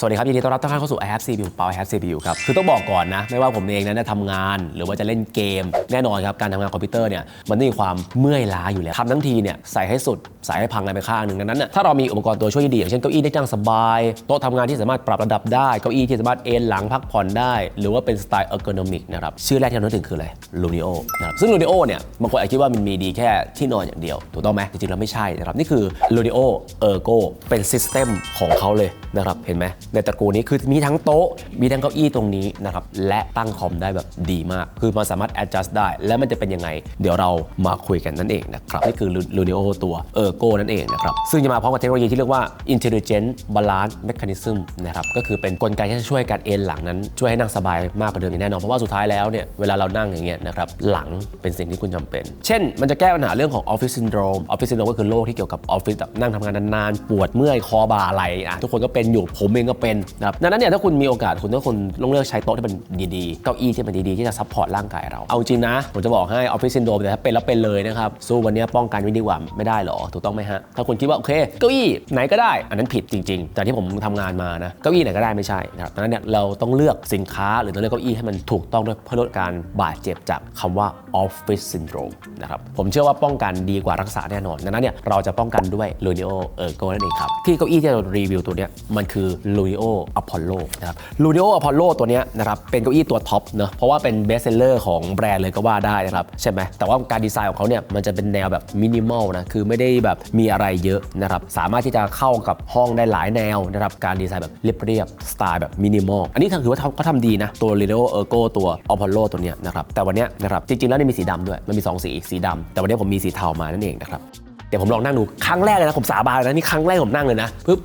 สวัสดีครับยินดีต้อนรับทุกท่านเข้าสู่ i have CPU เปา i have CPU ครับ คือต้องบอกก่อนนะ ไม่ว่าผมเองนั้นจะทำงาน หรือว่าจะเล่นเกม แน่นอนครับ การทำงานคอมพิวเตอร์เนี่ย มันต้องมีความเมื่อยล้าอยู่แล้วทำทั้งทีเนี่ย ใส่ให้สุด ใส่ให้พังอะไรไปข้างหนึ่งดังนั้นน่ะถ้าเรามีอุปกรณ์ตัวช่วยที่ดีอย่างเช่นเก้าอี้ที่นั่งสบาย โต๊ะทำงานที่สามารถปรับระดับได้ เก้าอี้ที่สามารถเอนหลังพักผ่อนได้ หรือว่าเป็นสไตล์ ergonomic นะครับ ชื่อแรกที่เรานึกถึงคืออะไร Lunio นะครับ ซึ่ง Lunio เนี่ย บางคนอาจคิดว่ามันมีดีแค่ที่นอนอย่างเดียว ถูกต้องไหมจริงๆแล้วไม่ใช่นะครับ นี่คือ Luno Ergo เป็นซิสเต็มของเขาเลยนะครับ เห็นไหมในตระกูลนี้คือมีทั้งโต๊ะ มีทั้งเก้าอี้ตรงนี้นะครับ และตั้งคอมได้แบบดีมาก คือมันสามารถ adjust ได้ แล้วมันจะเป็นยังไง เดี๋ยวเรามาคุยกันนั่นเองนะครับ นี่คือ Lunio ตัว Ergo นั่นเองนะครับ ซึ่งจะมาพร้อมกับเทคโนโลยีที่เรียกว่า Intelligent Balance Mechanism นะครับ ก็คือเป็นกลไกที่จะช่วยการเอนหลังนั้น ช่วยให้นั่งสบายมากกว่าเดิมอย่างแน่นอน เพราะว่าสุดท้ายแล้วเนี่ย เวลาเรานั่งอย่างเงี้ยนะครับ หลังเป็นสิ่งที่คุณจำเป็น เช่น มันจะแก้ปัญหาเรื่องของ Office Syndrome Office Syndrome ก็คือโรคที่เกี่ยวกับออฟฟิศนั่งทำงานนานๆ ปวดเมื่อยคอบ่าไหล่อะทุกคนก็เป็นอยู่ผมเองก็เป็นนะครับดังนั้นเนี่ยถ้าคุณมีโอกาสคุณต้องคุณต้องเลือกใช้โต๊ะที่มันดีๆ เก้าอี้ที่มันดีๆ ที่จะซัพพอร์ตร่างกายเรา เอาจริงนะ ผมจะบอกให้ Office Syndrome แต่ถ้าเป็นแล้วเป็นเลยนะครับสู้วันนี้ป้องกันไว้ดีกว่าไม่ได้หรอถูกต้องไหมฮะถ้าคุณคิดว่าโอเคเก้าอี้ไหนก็ได้ อันนั้นผิดจริงๆ แต่ที่ผมทำงานมานะเก้าอี้ไหนก็ได้ไม่ใช่นะครับดังนั้นเนี่ยเราต้องเลือกสินค้าหรือต้องเลือกเก้าอี้ให้มันถูกต้องด้วยเพื่อลดการบาดเจ็บจากคำว่า Office Syndrome นะครับผมเชื่อว่าป้องกันดีกว่ารักษาแน่นอนดังนั้นเนี่ยเราจะป้องกันด้วย Lunio Ergo นั่นเองครับที่เก้าอี้ที่เรารีวิวตัวเนี้ยมันคือ Lunio Apollo นะครับ Lunio Apollo ตัวนี้นะครับเป็นเก้าอี้ตัวท็อปเนอะเพราะว่าเป็นเบสเซลเลอร์ของแบรนด์เลยก็ว่าได้นะครับใช่ไหมแต่ว่าการดีไซน์ของเขาเนี่ยมันจะเป็นแนวแบบมินิมอลนะคือไม่ได้แบบมีอะไรเยอะนะครับสามารถที่จะเข้ากับห้องได้หลายแนวนะครับการดีไซน์แบบเรียบๆสไตล์แบบมินิมอลอันนี้ถือว่าเขาทำดีนะตัว Lunio Ergo ตัว Apollo ตัวเนี้ยนะครับแต่วันนี้นะครับจริงๆแล้วนี่มีสีดำด้วยมันมีสองสีสีดำแต่วันนี้ผมมีสีเทามานั่นเองนะครับเดี๋ยวผมลองนั่งดูครั้งแรกเลยนะผมสาบานนะนี่ครั้งแรกผมนั่งเลยนะปึ๊บ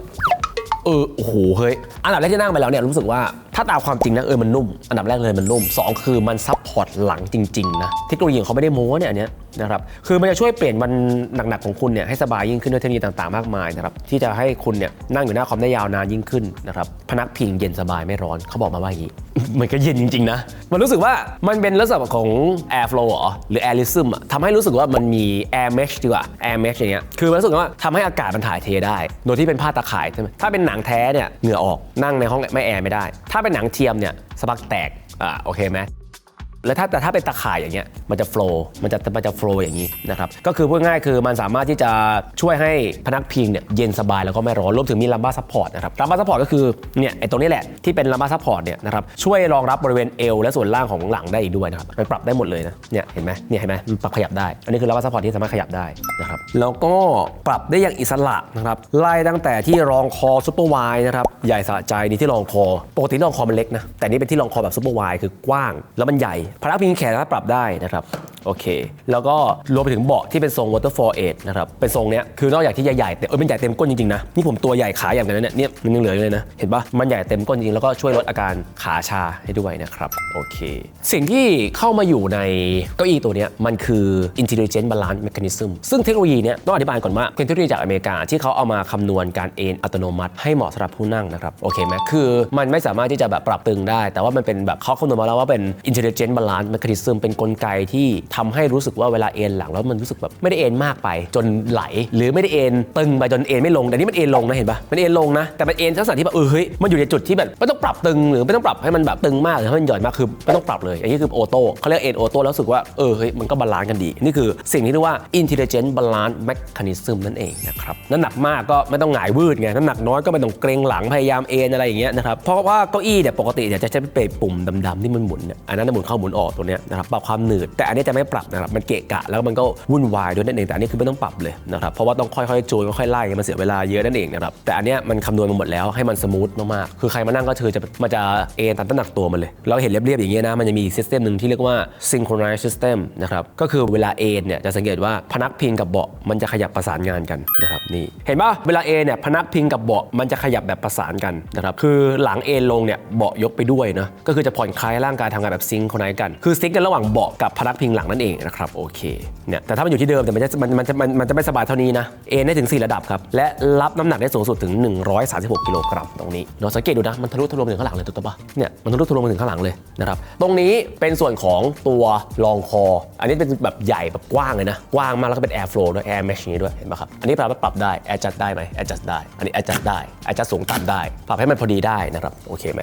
เออโอ้โหเฮ้ยอันดับแรกที่นั่งไปแล้วเนี่ยรู้สึกว่าถ้าตามความจริงนะเออมันนุ่ม อันดับแรกเลยมันนุ่มสองคือมันซับพอร์ตหลังจริงๆนะเทคโนโลยีของเขาไม่ได้โม้เนี่ยอันเนี้ย นะครับ คือมันจะช่วยเปลี่ยนมันหนักๆของคุณเนี่ยให้สบายยิ่งขึ้นด้วยเทคโนโลยีต่างๆมากมายนะครับที่จะให้คุณเนี่ยนั่งอยู่หน้าคอมได้ยาวนานยิ่งขึ้นนะครับพนักพิงเย็นสบายไม่ร้อนเขาบอกมาว่าอย่างนี้ มันก็เย็นจริงๆนะ มันรู้สึกว่ามันเป็นลักษณะของ air flow หรอหรือ airism อะทำให้รู้สึกว่ามันมี air mesh ดีกว่า air mesh อย่างเงี้ยคือมันรู้สึกว่าทำให้อากาศมันถ่ายเทได้ โดยที่เป็นผ้าตะข่ายใช่ไหมถ้าเป็นหนังแท้เนี่ยเหงื่อออกนั่งในห้องไม่แอร์ไม่ได้ ถ้าเป็นหนังเทียมเนี่ยสะบักแตกอ่าโอเคไหม แล้วถ้าแต่ถ้าเป็นตะข่ายอย่างเงี้ยมันจะโฟล์มันจะมันจะโฟล์อย่างนี้นะครับก็คือพูดง่ายคือมันสามารถที่จะช่วยให้พนักพิงเนี่ยเย็นสบายแล้วก็ไม่ร้อนรวมถึงมีลัมบ้าซัพพอร์ตนะครับลัมบ้าซัพพอร์ตก็คือเนี่ยไอ้ตรงนี้แหละที่เป็นลัมบ้าซัพพอร์ตเนี่ยนะครับช่วยรองรับบริเวณเอวและส่วนล่างของหลังได้อีกด้วยนะครับมันปรับได้หมดเลยนะเนี่ยเห็นไหมเนี่ยเห็นไหมมันปรับขยับได้ อันนี้คือลัมบ้าซัพพอร์ตที่สามารถขยับได้นะครับแล้วก็ปรับได้อย่างอิสระนะครับไล่ตั้งแต่ที่รองคอซุปเปอร์วายนะครับใหญ่สะใจนี่ที่รองคอปกติรองคอมันเล็กนะแต่นี่เป็นที่รองคอแบบซุปเปอร์วายคือกว้างแล้วมันใหญ่พนักพิงแขนสามารถปรับได้นะครับ โอเค แล้วก็รวมไปถึงเบาะที่เป็นทรง waterfall 8นะครับ เป็นทรงเนี้ย คือนอกจากที่ใหญ่ๆแต่เออเป็นใหญ่เต็มก้นจริงๆนะ นี่ผมตัวใหญ่ขาอย่างนั้นเนี่ยเนี่ยมันยังเหลืออยู่เลยนะ เห็นปะมันใหญ่เต็มก้นจริงแล้วก็ช่วยลดอาการขาชาให้ด้วยนะครับ โอเค สิ่งที่เข้ามาอยู่ในเก้าอี้ตัวเนี้ยมันคือ intelligent balance mechanism ซึ่งเทคโนโลยีเนี้ยต้องอธิบายก่อนว่าเป็นเทคโนโลยีจากอเมริกาที่เขาเอามาคำนวณการเอนอัตโนมัติให้เหมาะสำหรับผู้นั่งนะครับ โอเคไหมคือมันไม่สามารถที่จะแบบปรับตึงได้ แต่ว่ามันเป็นแบบเขาคำนวณมาแล้วว่าเป็น intelligent balance mechanism เป็นกลไกที่ทำให้รู้สึกว่าเวลาเอ็นหลังแล้วมันรู้สึกแบบไม่ได้เอ็นมากไป จนไหล หรือไม่ได้เอ็นตึงไปจนเอ็นไม่ลงแต่นี่มันเอ็นลงนะเห็นปะมันเอ็นลงนะแต่มันเอ็นลักษณะที่แบบเออเฮ้ยมันอยู่ในจุดที่แบบไม่ต้องปรับตึงหรือไม่ต้องปรับให้มันแบบตึงมากหรือให้มันหย่อนมากคือไม่ต้องปรับเลยอันนี้คือโอโต้เขาเรียกเอ็นโอโต้แล้วรู้สึกว่าเออเฮ้ยมันก็บาลานซ์กันดี นี่คือสิ่งที่เรียกว่า intelligent balance mechanism นั่นเองนะครับน้ำหนักมากก็ไม่ต้องหงายวืดไงน้ำหนักน้อยก็ไม่ต้องเกรงหลังพยายามเอนอะไรอย่างเงี้ยนะครับเพราะว่าเก้าอี้เนี่ยปกติเนี่ยจะใช้เป็นปุ่มดำๆที่มันหมุนเนี่ยอันนั้นนะหมุนเข้าหมุนออกตัวเนี้ยนะครับปรับความหนืดแต่อันนี้จะไม่ปรับนะครับมันเกะกะแล้วมันก็วุ่นวายด้วยนั่นเองแต่อันนี้คือไม่ต้องปรับเลยนะครับเพราะว่าต้องค่อยๆจูนค่อยๆไล่มันเสียเวลาเยอะนั่นเองนะครับแต่อันเนี้ยมันคำนวณมาหมดแล้วให้มันสมูทมากๆคือใครมานั่งก็คือจะมันจะเอนตามน้ำหนักตัวมันเลย เราเห็นเรียบๆอย่างเงี้ยนะมันจะมีซิสเต็มหนึ่งที่เรียกว่า synchronized system นะครับก็คือเวลาเอนเนี่ยจะสังเกตว่าพนักพิงกับเบาะมันจะขยับประสานงานกันนะครับนี่เห็นป่ะเวลาเอนเนี่ยพนักพิงกับเบาะมันจะขยับแบบประสานกันนะครับคือหลังเอนลงเนี่ยเบาะยกไปด้วยนะก็คือจะผ่อนคลายร่างกายทำงานแบบซิงค์คนไหนกัน คือซิงค์กันระหว่างเบาะกับพนักพิงหลังนั่นเองนะครับโอเคเนี่ยแต่ถ้ามันอยู่ที่เดิมแต่มันจะมันมันจะมันมันจะไม่สบายเท่านี้นะเอได้ถึง 4 ระดับครับ และรับน้ำหนักได้สูงสุดถึง 136 กิโลกรัมตรงนี้เราสังเกตดูนะมันทะลุทะลวงไปถึงข้างหลังเลยถูกต้องปะเนี่ยมันทะลุทะลวงไปถึงข้างหลังเลยนะครับตรงนี้เป็นส่วนของตัวรองคอ อันนี้เป็นแบบใหญ่แบบกว้างเลยนะกว้างมากแล้วก็เป็น air flow ด้วย air mesh อย่างนี้ด้วยเห็นปะครับอันนี้ปรับปรับได้ adjust ได้ไหม adjust ได้ อันนี้ adjust ได้ adjust สูงต่ำได้ ปรับให้มันพอดีได้นะครับโอเคไหม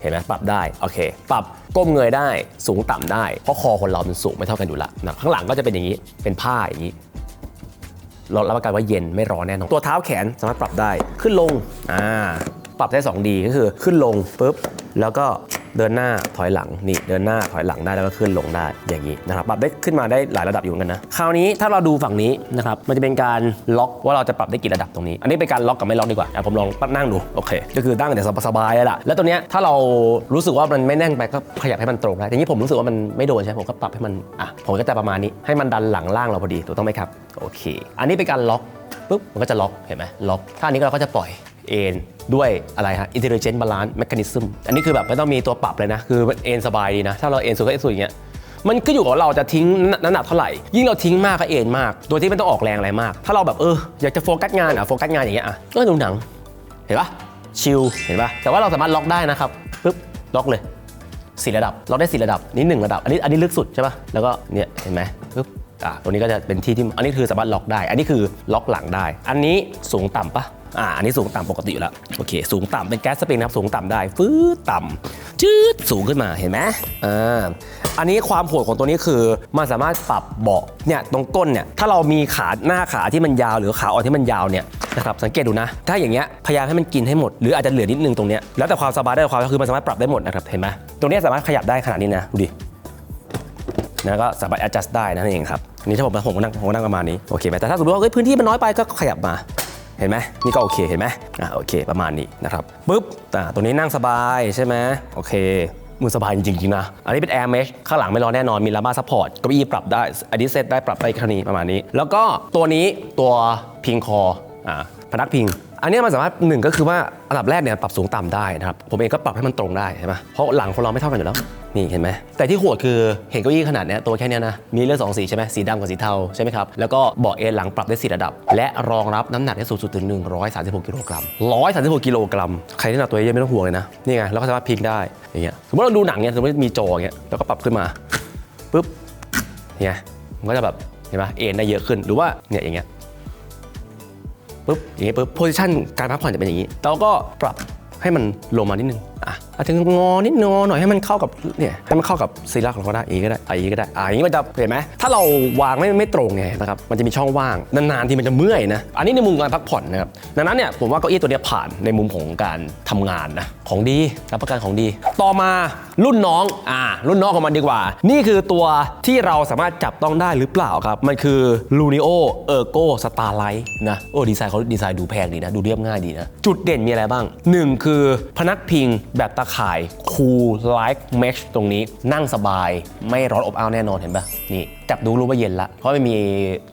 เห็นไหมปรับได้โอเค ปรับก้มเงยได้สูงต่ำได้ เพราะคอคนเรามันสูงไม่เท่ากันอยู่ละนะข้างหลังก็จะเป็นอย่างนี้เป็นผ้าอย่างนี้เรารับประกันว่าเย็นไม่ร้อนแน่นอนตัวเท้าแขนสามารถปรับได้ขึ้นลงอ่า ปรับได้2ดีก็คือขึ้นลงปุ๊บแล้วก็เดินหน้าถอยหลังนี่เดินหน้าถอยหลังได้แล้วก็ขึ้นลงได้อย่างนี้นะครับปรับได้ขึ้นมาได้หลายระดับอยู่เหมือนกันนะคราวนี้ถ้าเราดูฝั่งนี้นะครับมันจะเป็นการล็อกว่าเราจะปรับได้กี่ระดับตรงนี้ อันนี้เป็นการล็อกกับไม่ล็อกดีกว่าผมลองนั่งดูโอเค ก็คือนั่งแต่สบายๆเลยล่ะแล้วตัวเนี้ยถ้าเรารู้สึกว่ามันไม่แน่นไปก็ขยับให้มันตรงได้ทีนี้ผมรู้สึกว่ามันไม่โดนใช่ไหมผมก็ปรับให้มันอะผมก็จะประมาณนี้ให้มันดันหลังล่างเราพอดีถูกต้องไหมครับโอเค อันนี้เป็นการล็อกปุ๊บมันก็จะล็อกเห็นไหมล็อกท่านี้เราก็จะปล่อย เอนด้วยอะไรฮะ intelligent balance mechanism อันนี้คือแบบไม่ต้องมีตัวปรับเลยนะ คือมันเอ็นสบายดีนะ ถ้าเราเอ็นสุดก็เอ็นสุดอย่างเงี้ยมันก็อยู่กับเราจะทิ้งน้ำหนักเท่าไหร่ ยิ่งเราทิ้งมากก็เอ็นมาก โดยที่ไม่ต้องออกแรงอะไรมาก ถ้าเราแบบเอออยากจะโฟกัสงานอะโฟกัสงานอย่างเงี้ยอะก็ดูหนัง เห็นปะชิลเห็นปะแต่ว่าเราสามารถล็อกได้นะครับปึ๊บล็อกเลยสี่ระดับล็อกได้สี่ระดับนี่หนึ่งระดับ อันนี้อันนี้ลึกสุดใช่ปะแล้วก็เนี่ยเห็นไหมปึ๊บอะตรงนี้ก็จะเป็นที่ที่อันนี้คือสามารถล็อกได้ อันนี้คือล็อกหลังได้ อันนี้สูงต่ำปะ อ่าอันนี้สูงต่ำปกติอยู่แล้วโอเค สูงต่ำเป็นแก๊สสปริงนะครับสูงต่ำได้ฟื้ต่ำจืดสูงขึ้นมาเห็นไหมอ่าอันนี้ความโหดของตัวนี้คือมันสามารถปรับเบาะเนี่ยตรงก้นเนี่ยถ้าเรามีขาหน้าขาที่มันยาวหรือขาอ่อนที่มันยาวเนี่ยนะครับสังเกตดูนะ ถ้าอย่างเงี้ยพยายามให้มันกินให้หมดหรืออาจจะเหลือนิดนึงตรงเนี้ยแล้วแต่ความสบายได้ความก็คือมันสามารถปรับได้หมดนะครับเห็นไหมตรงเนี้ยสามารถขยับได้ขนาดนี้นะดูดินะก็สามารถ adjust ได้นั่นเองครับนนี้ถ้าผมผมก็นั่งผมก็นั่งประมาณนี้โอเคไหมแต่ถ้าสมมติว่าพื้นที่มันน้อยไปก็ขยับมา เห็นไหมนี่ก็โอเคเห็นไหมอ่าโอเค ประมาณนี้นะครับปุ๊บอ่าตัวนี้นั่งสบายใช่ไหมโอเคมือสบายจริงๆนะ อันนี้เป็น Air Mesh ข้างหลังไม่ร้อนแน่นอน มีลาบ้าซัพพอร์ตก็อี้ปรับได้อันนี้เซตได้ปรับได้แค่นี้ประมาณนี้ แล้วก็ตัวนี้ตัวพิงคออ่าพนักพิง อันนี้มันสามารถหนึ่งก็คือว่าอันดับแรกเนี่ยปรับสูงต่ำได้นะครับผมเองก็ปรับให้มันตรงได้ใช่ไหมเพราะหลังคนเราไม่เท่ากันอยู่แล้วนี่เห็นไหมแต่ที่โหดคือเห็นเก้าอี้ขนาดเนี้ยตัวแค่เนี้ยนะมีเลือกสองสีใช่ไหมสีดำกับสีเทาใช่ไหมครับแล้วก็เบาะเอนหลังปรับได้สี่ระดับ และรองรับน้ำหนักได้สูงสุดถึง 136กิโลกรัม136กิโลกรัมใครที่หนักตัวเยอะไม่ต้องห่วงเลยนะนี่ไงเราก็สามารถพลิกได้อย่างเงี้ยสมมติเราดูหนังเนี่ยสมมติมีจอเงี้ยแล้วก็ปรับขึ้นมาปุ๊บเนี่ยมันก็จะแบบเห็นไหมเอ็นได้เยอะขึ้นหรือว่าเนี่ยอย่างเงี้ย ปุ๊บอย่างนี้ปุ๊บโพซิชันการพักผ่อนจะเป็นอย่างนี้ เราก็ปรับให้มันลงมานิดนึงอะ อาจจะงอนิดงอหน่อยให้มันเข้ากับเนี่ยให้มันเข้ากับซีรักของเราได้อย่างนี้ก็ได้อย่างนี้ก็ได้อะอย่างนี้มันจะเห็นไหมถ้าเราวางไม่ไม่ตรงไงนะครับมันจะมีช่องว่างนานๆทีมันจะเมื่อยนะอันนี้ในมุมการพักผ่อนนะครับดังนั้นเนี่ยผมว่าเก้าอี้ตัวนี้ผ่านในมุมของการทำงานนะของดีรับประกันของดี ต่อมารุ่นน้องอ่ารุ่นน้องของมันดีกว่า นี่คือตัวที่เราสามารถจับต้องได้หรือเปล่าครับ มันคือ Lunio Ergo Starlight นะโอ้ดีไซน์เขาดีไซน์ดูแพงดีนะ ดูเรียบง่ายดีนะ จุดเด่นมีอะไรบ้าง 1 คือพนักพิงแบบตาข่าย Cool Like Mesh ตรงนี้นั่งสบายไม่ร้อนอบอ้าวแน่นอนเห็นปะนี่จับดูรู้ว่าเย็นละ เพราะไม่มี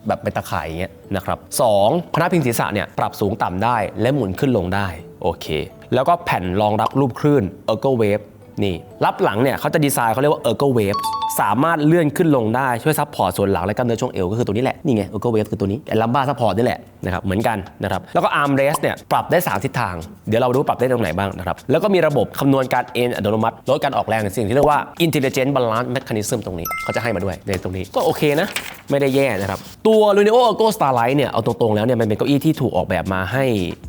แบบเป็นตาข่ายอย่างเงี้ยนะครับสองพนักพิงศีรษะเนี่ยปรับสูงต่ำได้และหมุนขึ้นลงได้โอเค แล้วก็แผ่นรองรับรูปคลื่น Ergo Wave นี่รับหลังเนี่ยเขาจะดีไซน์เขาเรียกว่า Ergo Wave สามารถเลื่อนขึ้นลงได้ช่วยซัพพอร์ตส่วนหลังและกล้ามเนื้อช่วงเอวก็คือตัวนี้แหละนี่ไง Ergo Wave คือตัวนี้ไอ้ลัมบ้าซัพพอร์ตนี่แหละนะครับเหมือนกันนะครับแล้วก็ Arm Rest เนี่ยปรับได้ 3 ทิศทาง เดี๋ยวเราดูปรับได้ตรงไหนบ้างนะครับแล้วก็มีระบบคำนวณการเอ็นอัตโนมัติลดการออกแรงสิ่งที่เรียกว่า Intelligent Balance Mechanism ตรงนี้เขาจะให้มาด้วยในตรงนี้ก็โอเคนะไม่ได้แย่นะครับตัว Lunio Ergo Starlight เนี่ยเอาตรงๆแล้วเนี่ยมันเป็นเก้าอี้ที่ถูกออกแบบมาให้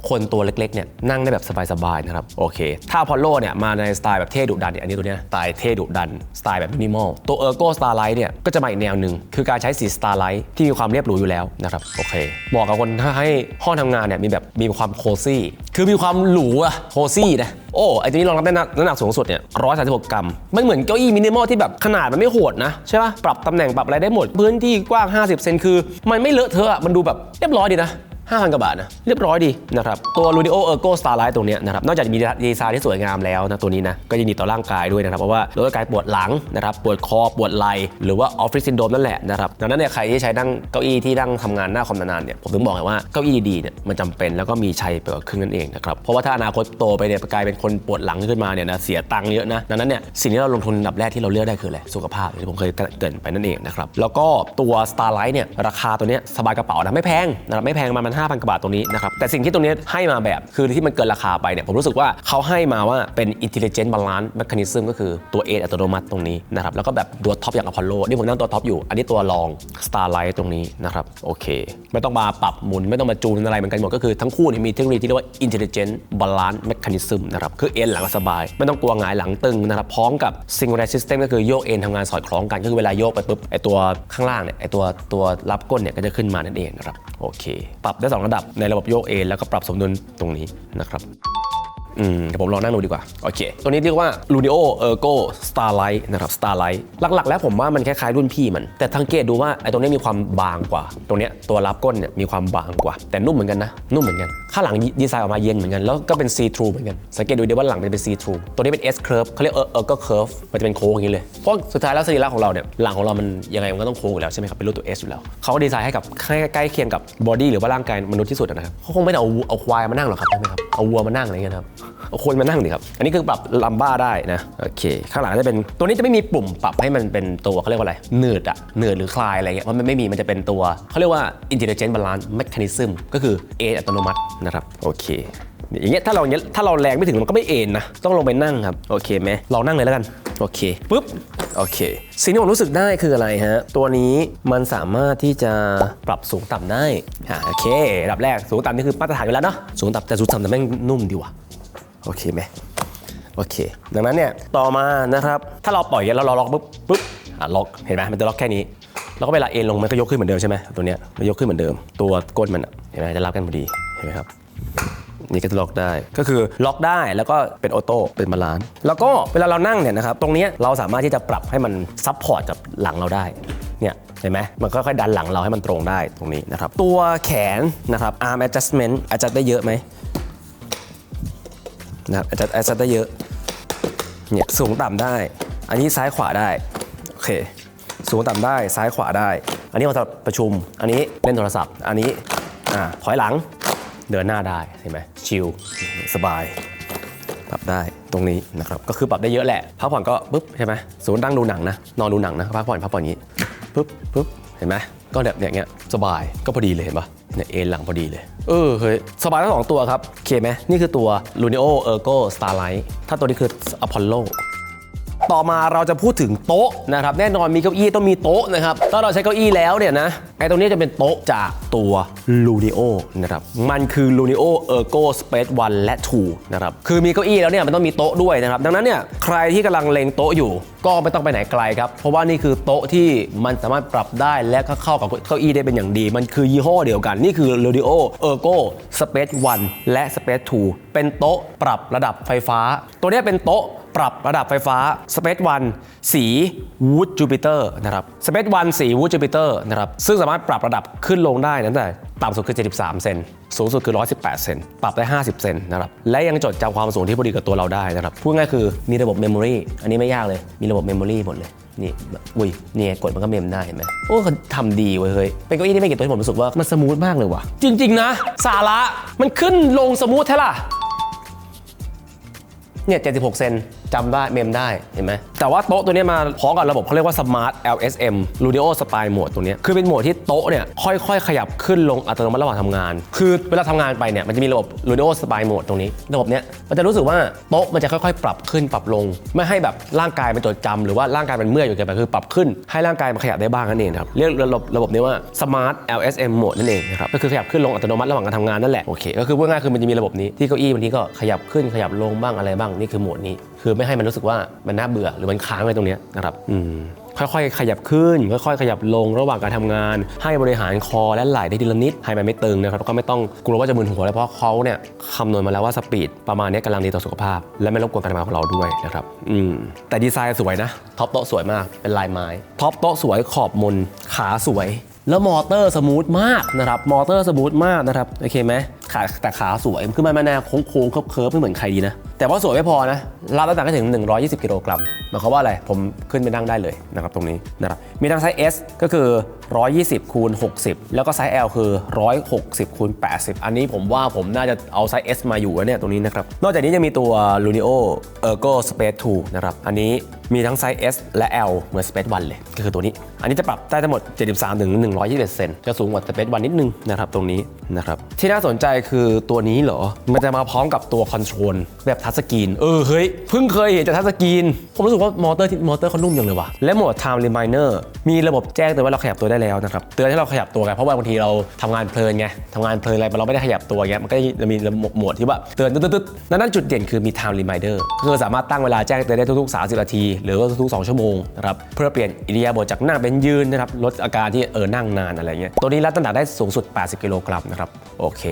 คนตัวเล็กๆเนี่ยนั่งได้แบบสบายๆนะครับโอเค ถ้า Apollo เนี่ยมาในสไตล์แบบเท่ดุดันเนี่ยอันนี้ตัวเนี้ยสไตล์เท่ดุดันสไตล์แบบมินิมอลตัว Ergo Starlight เนี่ยก็จะมาอีกแนวหนึ่งคือการใช้สี Starlight ที่มีความเรียบหรูอยู่แล้วนะครับโอเคเหมาะกับคนถ้าให้ห้องทำงานเนี่ยมีแบบมีความโคซี่คือมีความหรูอะโคซี่นะโอ้ไอตัวนี้รองรับได้น้ำหนักสูงสุดเนี่ย136กรัม มันเหมือนเก้าอี้มินิมอลที่แบบขนาดมันไม่โหดนะ ใช่ป่ะ ปรับตำแหน่งปรับอะไรได้หมด พื้นที่กว้าง 50 เซนคือ มันไม่เลอะเทอะอะมันดูแบบเรียบร้อยดีนะ 5,000กว่าบาทนะ เรียบร้อยดีนะครับ ตัว Ludio Ergo Starlight ตรงนี้นะครับ นอกจากจะมีดีไซน์ที่สวยงามแล้วนะตัวนี้นะ ก็ยังดีต่อร่างกายด้วยนะครับ เพราะว่าลดอาการปวดหลังนะครับ ปวดคอ ปวดไหล่ หรือว่าออฟฟิศซินโดรมนั่นแหละนะครับ ดังนั้นเนี่ยใครที่ใช้นั่งเก้าอี้ที่นั่งทำงานหน้าคอมนานๆเนี่ย ผมถึงบอกไงว่าเก้าอี้ดีๆเนี่ยมันจำเป็นแล้วก็มีชัยไปกว่าครึ่งนั่นเองนะครับ เพราะว่าถ้าอนาคตโตไปเนี่ยกลายเป็นคนปวดหลังขึ้นมาเนี่ยนะเสียตังค์เยอะนะ ดังนั้นเนี่ยสิ่งที่เราลงทุนอันดับแรกที่เราเลือกได้คืออะไร สุขภาพที่ผมเคยเกินไปนั่นเองนะครับ แล้วก็ตัว Starlight เนี่ยราคาตัวเนี้ยสบายกระเป๋านะไม่แพงนะครับไม่แพงมาณ5,000กว่าบาทตรงนี้นะครับแต่สิ่งที่ตรงนี้ให้มาแบบคือที่มันเกินราคาไปเนี่ยผมรู้สึกว่าเขาให้มาว่าเป็น intelligent balance mechanism ก็คือตัวเออัตโนมัติตรงนี้นะครับแล้วก็แบบตัวท็อปอย่าง Apollo นี่ผมนั่งตัวท็อปอยู่ อันนี้ตัวรอง Starlight ตรงนี้นะครับโอเค ไม่ต้องมาปรับหมุนไม่ต้องมาจูนอะไรเหมือนกันหมดก็คือทั้งคู่เนี่ยมีเทคโนโลยีที่เรียกว่า intelligent balance mechanism นะครับคือเอ็นหลังสบาย ไม่ต้องกลัวหงายหลังตึงนะครับพร้อมกับ synchronous system ก็คือโยกเอ็นทำงานสอดคล้องกันก็คือเวลาโยกไปปุ๊บไอตัวข้างล่างเนี่ยไอตัวตัวรับก้นเนี่ยก็จะขึ้นมานั่นเองนะครับโอเค ปรับได้สองระดับในระบบโยกเอนแล้วก็ปรับสมดุลตรงนี้นะครับ อืมเดี๋ยวผมลองนั่งดูดีกว่า โอเค ตัวนี้เรียกว่า Ludio Ergo Starlight นะครับ Starlight หลักๆ แล้วผมว่ามันคล้ายๆรุ่นพี่มัน แต่สังเกตดูว่าไอ้ตรงนี้มีความบางกว่า ตรงเนี้ยตัวรับก้นเนี่ยมีความบางกว่า แต่นุ่มเหมือนกันนะ นุ่มเหมือนกัน ข้างหลังดีไซน์ออกมาเย็นเหมือนกัน แล้วก็เป็น see through เหมือนกัน สังเกตดูดีว่าหลังเป็น see through ตัวนี้เป็น S curve เขาเรียก Ergo curve มันจะเป็นโค้งอย่างนี้เลย เพราะสุดท้ายแล้วสรีระของเราเนี่ยหลังของเรามันยังไงมันก็ต้องโค้งอยู่แล้วใช่ไหมครับเป็นรูปตัว S อยู่แล้วเขาก็ดีไซน์ให้กับใกล้เคียงกับบอดี้หรือว่าร่างกายมนุษย์ที่สุดนะครับเขาคงไม่ได้เอาเอาควายมานั่งหรอกครับใช่ไหมครับเอาวัวมานั่งอะไรเงี้ยครับ เอาคนมานั่งดิครับ อันนี้คือปรับลัมบ้าได้นะ โอเค ข้างหลังจะเป็น ตัวนี้จะไม่มีปุ่มปรับให้มันเป็นตัวเขาเรียกว่าอะไรหนืดอะหนืดหรือคลายอะไรเงี้ยเพราะมันไม่มี มันจะเป็นตัวเขาเรียกว่า intelligent balance mechanism ก็คือเอนอัตโนมัตินะครับ โอเคอย่างเงี้ยถ้าเราเงี้ยถ้าเราแรงไม่ถึงมันก็ไม่เอนนะ ต้องลงไปนั่งครับ โอเคไหมลองนั่งเลยแล้วกัน โอเคปุ๊บ โอเค สิ่งที่ผมรู้สึกได้คืออะไรฮะ ตัวนี้มันสามารถที่จะปรับสูงต่ำได้อ่าโอเคระดับแรกสูงต่ำนี่คือมาตรฐานอยู่แล้วเนาะสูงต่ำแต่สูงต่ำแต่แม่งนุ่มดีว่ะ โอเคไหมโอเค ดังนั้นเนี่ยต่อมานะครับ ถ้าเราปล่อยแล้วเราล็อกปุ๊บปุ๊บอะล็อกเห็นไหมมันจะล็อกแค่นี้แล้วก็เวลาเอ็นลงมันก็ยกขึ้นเหมือนเดิมใช่ไหมตัวเนี้ยมันยกขึ้นเหมือนเดิม ตัวก้นมันเห็นไหมจะรับกันพอดีเห็นไหมครับนี่ก็จะล็อกได้ ก็คือล็อกได้แล้วก็เป็นออโต้เป็นบาลานซ์แล้วก็เวลาเรานั่งเนี่ยนะครับตรงนี้เราสามารถที่จะปรับให้มันซับพอร์ตกับหลังเราได้เนี่ยเห็นไหมมันก็ค่อยๆดันหลังเราให้มันตรงได้ตรงนี้นะครับตัวแขนนะครับ arm adjustment adjust ได้เยอะไหม นะครับอาจจะแอาจจะได้เยอะเนี่ยสูงต่ำได้ อันนี้ซ้ายขวาได้โอเคสูงต่ำได้ซ้ายขวาได้ อันนี้เราจะประชุม อันนี้เล่นโทรศัพท์ อันนี้อ่าถอยหลังเดินหน้าได้เห็นไหมชิลสบาย ปรับได้ตรงนี้นะครับก็คือปรับได้เยอะแหละพักผ่อนก็ปุ๊บใช่ไหมสมมตินั่งดูหนังนะนอนดูหนังนะพักผ่อนพักผ่อนอย่างนี้ปุ๊บปุ๊บเห็นไหม ก็แบบอย่างเงี้ยสบายก็พอดีเลยเห็นปะเนี่ยเอ็นหลังพอดีเลย เออเฮ้ยสบายทั้งสองตัวครับโอเคไหมนี่คือตัว Lunio Ergo Starlight ถ้าตัวนี้คือ Apollo ต่อมาเราจะพูดถึงโต๊ะนะครับแน่นอนมีเก้าอี้ต้องมีโต๊ะนะครับถ้าเราใช้เก้าอี้แล้วเนี่ยนะไอ้ตรงนี้จะเป็นโต๊ะจากตัว Lunio นะครับมันคือ Lunio Ergo Space 1 และ 2 นะครับคือมีเก้าอี้แล้วเนี่ยมันต้องมีโต๊ะด้วยนะครับดังนั้นเนี่ยใครที่กำลังเล็งโต๊ะอยู่ ก็ไม่ต้องไปไหนไกลครับเพราะว่านี่คือโต๊ะที่มันสามารถปรับได้และก็เข้ากับเก้าอี้ได้เป็นอย่างดี มันคือยี่ห้อเดียวกัน นี่คือ Lunio Ergo Space 1 และ Space 2 เป็นโต๊ะปรับระดับไฟฟ้า ตัวนี้เป็นโต๊ะ ปรับระดับไฟฟ้า Space One สี Wood Jupiter นะครับ Space One สี Wood Jupiter นะครับ ซึ่งสามารถปรับระดับขึ้นลงได้ตั้งแต่ต่ำสุดคือ 73 เซน สูงสุดคือ 118 เซน ปรับได้ 50 เซนนะครับ และยังจดจำความสูงที่พอดีกับตัวเราได้นะครับ พูดง่ายคือมีระบบ Memory อันนี้ไม่ยากเลย มีระบบ Memory หมดเลย นี่อุ้ยเนี่ยกดมันก็เมมได้เห็นไหมโอ้เขาทำดีเว้ยเฮ้ย เป็นเก้าอี้ที่ไม่เก็บตัวที่ผมรู้สึกว่ามันสมูทมากเลยว่ะ จริง ๆ นะ สาระ มันขึ้นลงสมูทแท้ล่ะ เนี่ย 76 เซน จำได้เมมได้เห็นไหมแต่ว่าโต๊ะตัวนี้มาพร้อมกับระบบเขาเรียกว่า Smart LSM Ludio Spine Mode ตัวนี้คือเป็นโหมดที่โต๊ะเนี่ยค่อยๆ ขยับขึ้นลงอัตโนมัติระหว่างทำงาน คือเวลาทำงานไปเนี่ยมันจะมีระบบ Ludio Spine Mode ตรงนี้ระบบเนี้ยมันจะรู้สึกว่าโต๊ะมันจะค่อยๆ ปรับขึ้นปรับลง ไม่ให้แบบร่างกายมันจดจำหรือว่าร่างกายมันเมื่อยอยู่เกินไปคือปรับขึ้นให้ร่างกายมันขยับได้บ้างนั่นเองครับเรียกระบบระบบนี้ว่า Smart LSM Mode นั่นเองนะครับก็คือขยับขึ้นลงอัตโนมัติระหว่างการทำงานนั่นแหละโอเคก็คือพูดง่ายๆคือมันจะมีระบบนี้ที่เก้าอี้บางทีก็ขยับขึ้นขยับลงบ้างอะไรบ้างนี่คือโหมดนี้ คือไม่ให้มันรู้สึกว่ามันน่าเบื่อหรือมันค้างไว้ตรงเนี้ยนะครับอืมค่อยๆ ขยับขึ้น ค่อยๆ ขยับลงระหว่างการทำงาน ให้บริหารคอและไหล่ได้ทีละนิดให้มันไม่ตึงนะครับแล้วก็ไม่ต้องกลัวว่าจะมึนหัวเลยเพราะเขาเนี่ยคำนวณมาแล้วว่าสปีดประมาณเนี้ยกำลังดีต่อสุขภาพ และไม่รบกวนการทำงานของเราด้วยนะครับอืมแต่ดีไซน์สวยนะท็อปโต๊ะสวยมากเป็นลายไม้ท็อปโต๊ะสวยขอบมนขาสวย แล้วมอเตอร์สมูทมากนะครับมอเตอร์สมูทมากนะครับโอเคไหมขาแต่ขาสวยคือมันมาแนวโค้งๆเคิร์ฟๆไม่เหมือนใครดีนะแต่ว่าสวยไม่พอนะรับน้ำหนักได้ถึง 120 กิโลกรัมหมายความว่าอะไร ผมขึ้นไปนั่งได้เลยนะครับตรงนี้นะครับ มีทั้งไซส์ S ก็คือ 120คูณ60 แล้วก็ไซส์ L คือ 160คูณ80 อันนี้ผมว่าผมน่าจะเอาไซส์ S มาอยู่แล้วเนี่ยตรงนี้นะครับ นอกจากนี้ยังมีตัว Lunio Ergo Space 2 นะครับ อันนี้มีทั้งไซส์ S และ L เหมือน Space 1 เลย ก็คือตัวนี้ อันนี้จะปรับได้ทั้งหมด 73ถึง121 เซนจะสูงกว่า Space 1 นิดนึงนะครับตรงนี้นะครับ ที่น่าสนใจคือตัวนี้เหรอ มันจะมาพร้อมกับตัวคอนโทรลแบบทัชสกรีน เออเฮ้ยเพิ่งเคยเห็นจากทัชสกรีน ผมรู้สึกว่ามอเตอร์ที่มอเตอร์เขานุ่มอย่างเลยว่ะ และโหมด Time Reminder มีระบบแจ้งเตือนว่าเราขยับตัวได้แล้วนะครับ เตือนให้เราขยับตัวไงเพราะว่าบางทีเราทำงานเพลินไงทำงานเพลินอะไรเราไม่ได้ขยับตัวไงมันก็จะมีระบบโหมดที่ว่าเตือนตึ๊ดๆนั่นจุดเด่นคือมี Time Reminder คือสามารถตั้งเวลาแจ้งเตือนได้ทุกๆ 30 นาที หรือว่าทุกๆ 2 ชั่วโมงนะครับเพื่อเปลี่ยนอิริยาบถจากนั่งเป็นยืนนะครับลดอาการที่เออนั่งนานอะไรเงี้ยตัวนี้รับน้ำหนักได้สูงสุด 80 กิโลกรัมนะครับโอเค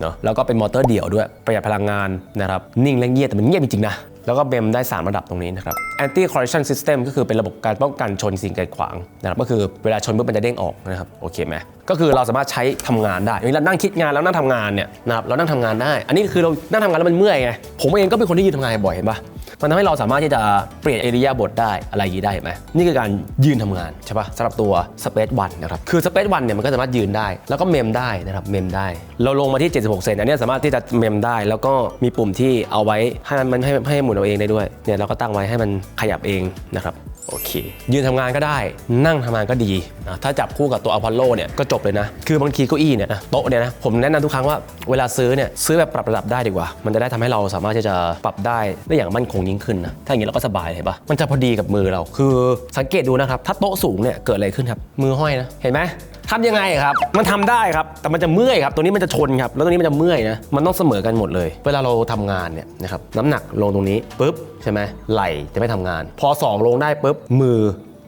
เนาะแล้วก็เป็นมอเตอร์เดี่ยวด้วย ประหยัดพลังงานนะครับนิ่งและเงียบแต่มันเงียบจริงๆนะแล้วก็เบมได้ 3 ระดับตรงนี้นะครับ anti collision system ก็คือเป็นระบบการป้องกันชนสิ่งกีดขวางนะครับก็คือเวลาชนปุ๊บมันจะเด้งออกนะครับโอเคไหมก็คือเราสามารถใช้ทำงานได้อย่างเรานั่งคิดงานแล้วนั่งทำงานเนี่ยนะครับเรานั่งทำงานได้ อันนี้คือเรานั่งทำงานแล้วมันเมื่อยไงผมเองก็เป็นคนที่ยืนทำงานบ่อยเห็นปะ มันทำให้เราสามารถที่จะเปลี่ยนเอริยาบทได้อะไรอย่างนี้ได้เห็นไหมนี่คือการยืนทำงานใช่ปะสำหรับตัว Space 1นะครับคือ Space 1เนี่ยมันก็สามารถยืนได้ แล้วก็เมมได้นะครับเมมได้ เราลงมาที่ 76 เซนอันนี้สามารถที่จะเมมได้ แล้วก็มีปุ่มที่เอาไว้ให้มันให้ให้หมุนเอาเองได้ด้วยเนี่ยเราก็ตั้งไว้ให้มันขยับเองนะครับ โอเค ยืนทำงานก็ได้ นั่งทำงานก็ดีนะถ้าจับคู่กับตัวอพอลโลเนี่ยก็จบเลยนะ คือบางทีเก้าอี้เนี่ยนะโต๊ะเนี่ยนะผมแนะนำทุกครั้งว่าเวลาซื้อเนี่ยซื้อแบบปรับระดับได้ดีกว่า มันจะได้ทำให้เราสามารถที่จะปรับได้ได้อย่างมั่นคงยิ่งขึ้นนะถ้าอย่างนี้เราก็สบายเลยเห็นปะมันจะพอดีกับมือเรา คือสังเกตดูนะครับถ้าโต๊ะสูงเนี่ยเกิดอะไรขึ้นครับมือห้อยนะเห็นไหมทำยังไงครับ มันทำได้ครับ แต่มันจะเมื่อยครับ ตัวนี้มันจะชนครับ แล้วตัวนี้มันจะเมื่อยนะ มันต้องเสมอกันหมดเลย เวลาเราทำงานเนี่ยนะครับ น้ำหนักลงตรงนี้ปุ๊บใช่ไหมไหล่จะไม่ทำงาน พอศอกลงได้ปุ๊บมือ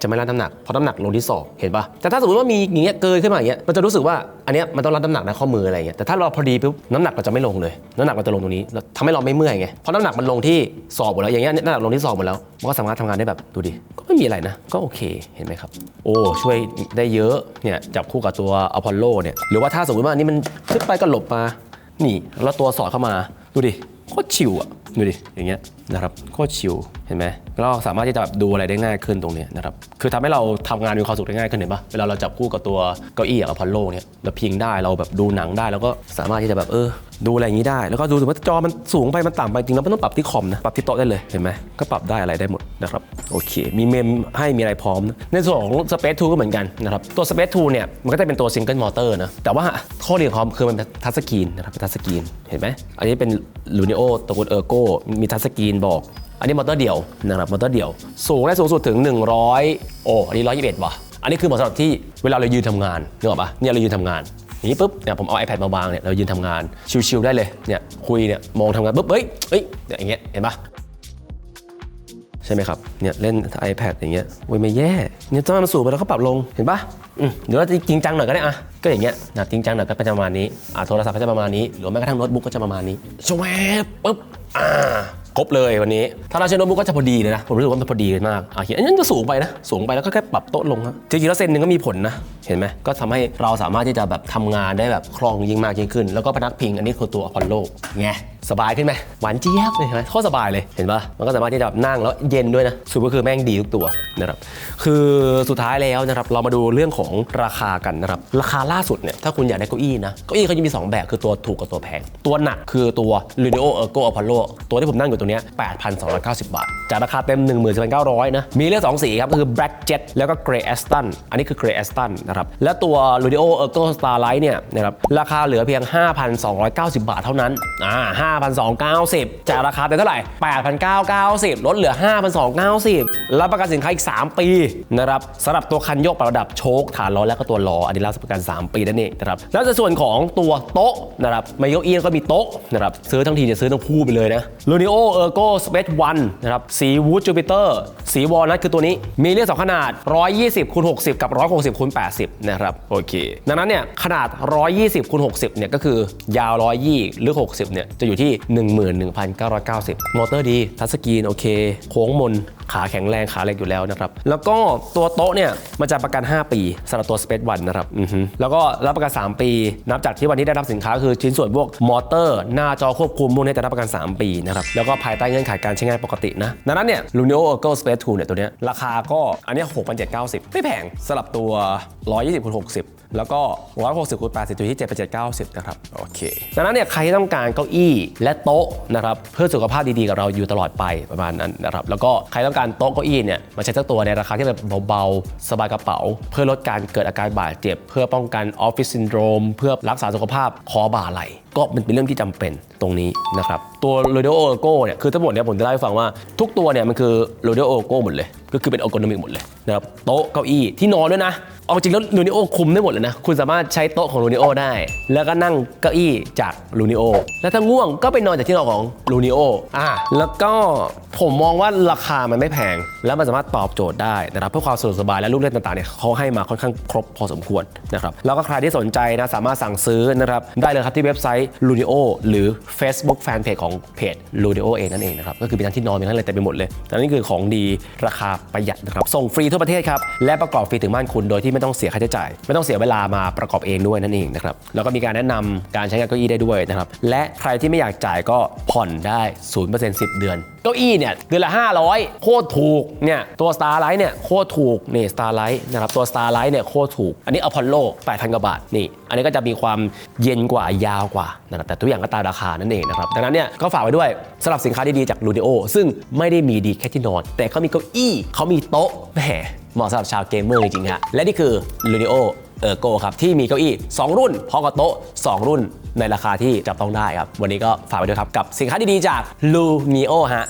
จะไม่รับน้ำหนักเพราะน้ำหนักลงที่ศอกเห็นปะแต่ถ้าสมมติว่ามีอย่างเงี้ยเกินขึ้นมาอย่างเงี้ยมันจะรู้สึกว่าอันเนี้ยมันต้องรับน้ำหนักในะข้อมืออะไรเงี้ยแต่ถ้าเราพอดีปุ๊บน้ำหนักเราจะไม่ลงเลย น้ำหนักเราจะลงตรงนี้ทำให้เราไม่เมื่อยไงเพราะน้ำหนักมันลงที่ศอกหมดแล้วอย่างเงี้ยน้ำหนักลงที่ศอกหมดแล้วมันก็สามารถทำงานได้แบบดูดิก็ไม่มีอะไรนะ ก็โอเคเห็นไหมครับ โอ้ช่วยได้เยอะเนี่ยจับคู่กับตัวอพอลโลเนี่ยหรือว่าถ้าสมมติว่าอันนี้มันขึ้นไปก็หลบมานี่แล้วตัวสอดเข้ามาดูดิโคตรชิวอะ ดูดิอย่างเงี้ยนะครับโคตรชิวเห็นไหมเราสามารถที่จะแบบดูอะไรได้ง่ายขึ้นตรงนี้นะครับคือทำให้เราทำงานมีความสุขได้ง่ายขึ้นเห็นปะเวลาเราจับคู่กับตัวเก้าอี้อย่างอพอลโลเนี่ยเราพิงได้เราแบบดูหนังได้แล้วก็สามารถที่จะแบบเออดูอะไรอย่างนี้ได้ แล้วก็ดูถึงว่าจอมันสูงไปมันต่ำไปจริงแล้วไม่ต้องปรับที่คอมนะ ปรับที่โต๊ะได้เลย เห็นไหมก็ปรับได้อะไรได้หมดนะครับ โอเค มีเมมให้มีอะไรพร้อมนะในส่วนของ Space 2 ก็เหมือนกันนะครับ ตัว Space 2 เนี่ย มันก็จะเป็นตัว Single Motor นะ แต่ว่าข้อดีของเขาคือมันเป็นทัชสกรีนนะครับเป็นทัชสกรีน เห็นไหม อันนี้เป็น Lunio ตระกูล Ergo มีทัชสกรีนบอก อันนี้มอเตอร์เดี่ยวนะครับมอเตอร์เดี่ยว สูงได้สูงสุดถึง 100 โอ้อันนี้121ว่ะอันนี้คือเหมาะสำหรับที่เวลาเรายืนทำงานนึกออกปะเนี่ยเรายืนทำงาน อย่างนี้ปุ๊บเนี่ยผมเอา iPad มาวางเนี่ยเรายืนทำงานชิวๆได้เลยเนี่ยคุยเนี่ยมองทำงานปุ๊บเฮ้ยเฮ้ยเนี่ยอย่างเงี้ยเห็นปะใช่ไหมครับเนี่ยเล่น iPad อย่างเงี้ยโอ้ยไม่แย่เนี่ยถ้ามันสูงไปแล้วก็ปรับลงเห็นปะอืมเดี๋ยวเราจะจริงจังหน่อยก็ได้อะก็อย่างเงี้ยนะจริงจังหน่อยก็จะประมาณนี้อะโทรศัพท์ก็จะประมาณนี้ หรือแม้กระทั่งโน้ตบุ๊กก็จะประมาณนี้ชวบปุ๊บอ่า ครบเลยวันนี้ ถ้าเราใช้โน้ตบุ๊กก็จะพอดีเลยนะ ผมรู้สึกว่ามันพอดีมากอะเห็นอันนี้จะสูงไปนะ สูงไปแล้วก็แค่ปรับโต๊ะลงนะจริงๆแล้วเซนหนึ่งก็มีผลนะ เห็นไหมก็ทำให้เราสามารถที่จะแบบทำงานได้แบบคล่องยิ่งมากยิ่งขึ้น แล้วก็พนักพิงอันนี้คือตัวอพอลโลไงสบายขึ้นไหมหวานเจี๊ยบเลยเห็นไหมโคตรสบายเลยเห็นปะมันก็สามารถที่จะแบบนั่งแล้วเย็นด้วยนะสุดก็คือแม่งดีทุกตัวนะครับคือสุดท้ายแล้วนะครับเรามาดูเรื่องของราคากันนะครับราคาล่าสุดเนี่ยถ้าคุณอยากได้เก้าอี้นะเก้าอี้เขาจะมี 2 แบบคือตัวถูกกับตัวแพง ตัวหนักคือตัว Luno Ergo Apollo ตัวที่ผมนั่งอยู่ตรงเนี้ 8,290 บาท จากราคาเต็ม14,900 นะ มีเลือก2สีครับ ก็คือ Black Jet แล้วก็ Grey Aston อันนี้คือ Grey Aston นะครับ และตัว Lunio Ergo Starlight เนี่ยนะครับ ราคาเหลือเพียง 5,290 บาทเท่านั้น อ่า 5,290 จากราคาเต็มเท่าไหร่ 8,990 ลดเหลือ 5,290 รับประกันสินค้าอีก 3 ปีนะครับสำหรับตัวคันโยกประดับโชคฐานล้อและก็ตัวล้ออันนี้รับประกัน 3 ปีนั่นเองนะครับแล้วในส่วนของตัวโต๊ะนะครับไมโครเอียก็มีโต๊ะนะครับซื้อทั้งทีจะซื้อทั้งคู่ไปเลยนะ Lunio Ergo Space One นะครับสี Wood Jupiter สีวอลนัทคือตัวนี้มีเลือกสองขนาด 120คูณ60 กับ 160คูณ80 นะครับ โอเค ดังนั้นเนี่ยขนาด 120คูณ60 เนี่ยก็คือยาว 120 หรือ 60 เนี่ยจะอยู่ที่ 11,990 มอเตอร์ดี ทัชสกรีน โอเค โค้งมน ขาแข็งแรงขาเล็กอยู่แล้วนะครับ แล้วก็ตัวโต๊ะเนี่ยมันจะประกัน 5 ปีสำหรับตัว Space One นะครับแล้วก็รับประกัน 3 ปี นับจากที่วันที่ได้รับสินค้าคือชิ้นส่วนพวกมอเตอร์ หน้าจอควบคุมพวกนี้จะรับประกัน 3 ปีนะครับแล้วก็ภายใต้เงื่อนไขการใช้งานปกตินะดังนั้นเนี่ย Luno Ergo Space 2เนี่ยตัวเนี้ยราคาก็อันเนี้ย6,790ไม่แพงสำหรับตัว120คูณ60แล้วก็160คูณ80อยู่ที่7,790นะครับโอเคดังนั้นเนี่ยใครที่ต้องการเก้าอี้และโต๊ะนะครับเพื่อสุขภาพดีๆกับเราอยู่ตลอดไปประมาณนั้นนะครับแล้วก็ใครต้องการโต๊ะเก้าอี้เนี่ยมาใช้สักตัวในราคาที่แบบเบาๆสบายกระเป๋า เพื่อลดการเกิดอาการบาดเจ็บ เพื่อป้องกันออฟฟิศซินโดรมเพื่อรักษาสุขภาพคอบ่าไหล่ ก็มันเป็นเรื่องที่จำเป็นตรงนี้นะครับ ตัว r o d e o Ergo เนี่ยคือทั้งหมดเนี่ยผมจะเล่าให้ฟังว่าทุกตัวเนี่ยมันคือ r o d e o Ergo หมดเลย ก็คือเป็น ergonomic หมดเลยนะครับโต๊ะเก้าอี้ที่นอนด้วยนะเอาจริงแล้วลูนิโอคุมได้หมดเลยนะ คุณสามารถใช้โต๊ะของลูนิโอได้ แล้วก็นั่งเก้าอี้จากลูนิโอแล้วถ้าง่วงก็ไปนอนจากที่นอนของลูนิโออ่าแล้วก็ผมมองว่าราคามันไม่แพง แล้วมันสามารถตอบโจทย์ได้นะครับเพื่อความสะดวกสบายและลูกเล่นต่างๆเนี่ยเขาให้มาค่อนข้างครบพอสมควรนะครับแล้วก็ใครที่สนใจนะสามารถสั่งซื้อนะครับได้เลยครับที่เว็บไซต์ l u n โอหรือ Facebook Fanpage ของเพจ l u n โอเองนั่นเองนะครับก็คือเป็นทั้งที่นอนเป็นทั้งอะไรแต่ไปหมดเลยแต่นี่คือของดีราคาประหยัดนะครับส่งฟรีทั่วประเทศครับและประกอบฟรีถึงบ้านคุณโดยที่ไม่ต้องเสียค่าใช้จ่าย ไม่ต้องเสียเวลามาประกอบเองด้วยนั่นเองนะครับแล้วก็มีการแนะนำการใช้งานเก้าอี้ได้ด้วยนะครับและใครที่ไม่อยากจ่ายก็ผ่อนได้0% 10 เดือน เก้าอี้เนี่ยเดือนละ 500 โคตรถูกเนี่ยตัว Starlight เนี่ยโคตรถูกนี่ Starlight นะครับตัว Starlight เนี่ยโคตรถูก อันนี้ Apollo 8,000กว่าบาทนี่ อันนี้ก็จะมีความเย็นกว่ายาวกว่านะครับแต่ทุกอย่างก็ตามราคานั่นเองนะครับดังนั้นเนี่ยก็ฝากไว้ด้วยสำหรับสินค้าดีๆจาก Ludio ซึ่งไม่ได้มีดีแค่ที่นอน แต่เขามีเก้าอี้เขามีโต๊ะแหมเหมาะสำหรับชาวเกมเมอร์จริงๆฮะและนี่คือ Ludio เออโกครับที่มีเก้าอี้ 2 รุ่นพร้อมกับโต๊ะ 2 รุ่น ในราคาที่จับต้องได้ครับ วันนี้ก็ฝากไปด้วยครับ กับสินค้าดีๆจาก Lumio ฮะ